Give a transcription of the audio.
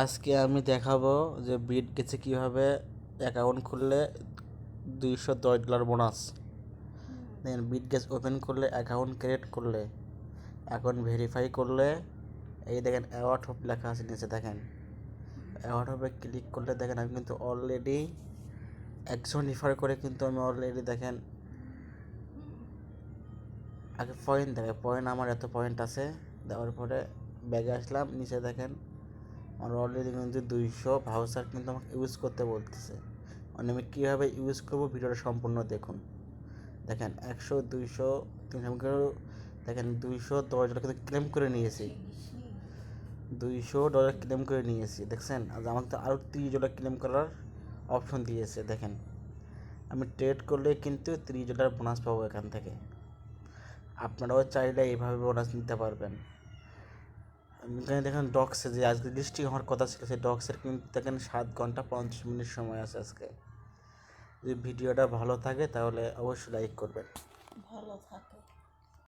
আজকে আমি দেখাবো যে বিট গেছে কীভাবে অ্যাকাউন্ট খুললে দুইশো দশ ডলার বোনাস দেন বিট গেস ওপেন করলে অ্যাকাউন্ট ক্রিয়েট করলে অ্যাকাউন্ট ভেরিফাই করলে, এই দেখেন অ্যাওয়ার্ড হোপ লেখা আছে নিচে দেখেন। অ্যাওয়ার্ড হোপে ক্লিক করলে দেখেন আমি কিন্তু অলরেডি একশো রিফার করে কিন্তু আমি অলরেডি দেখেন, আগে পয়েন্ট দেখে পয়েন্ট আমার এত পয়েন্ট আছে, দেওয়ার পরে ব্যাগে আসলাম, নিচে দেখেন আমার অলরেডি কিন্তু দুইশো ভাউচার কিন্তু আমাকে ইউজ করতে বলতেছে। মানে আমি কীভাবে ইউজ করব ভিডিওটা সম্পূর্ণ দেখুন। দেখেন একশো, দুইশো, তিনশো দেখেন দুইশো দশ ডলার কিন্তু ক্লেম করে নিয়েছি। দুইশো ডলার ক্লেম করে নিয়েছি, দেখছেন? আর আমাকে তো আরও তিরিশ ডলার ক্লেম করার অপশন দিয়েছে, দেখেন। আমি ট্রেড করলে কিন্তু তিরিশ ডলার বোনাস পাবো এখান থেকে। আপনারাও চাইলে এইভাবে বোনাস নিতে পারবেন। এখানে দেখেন ডক্সে যে আজকে লিস্টিং হওয়ার কথা ছিল, সেই ডক্সের কিন্তু দেখেন সাত ঘণ্টা পঞ্চাশ মিনিট সময় আছে আজকে। যদি ভিডিওটা ভালো থাকে তাহলে অবশ্যই লাইক করবেন। ভালো থাকে।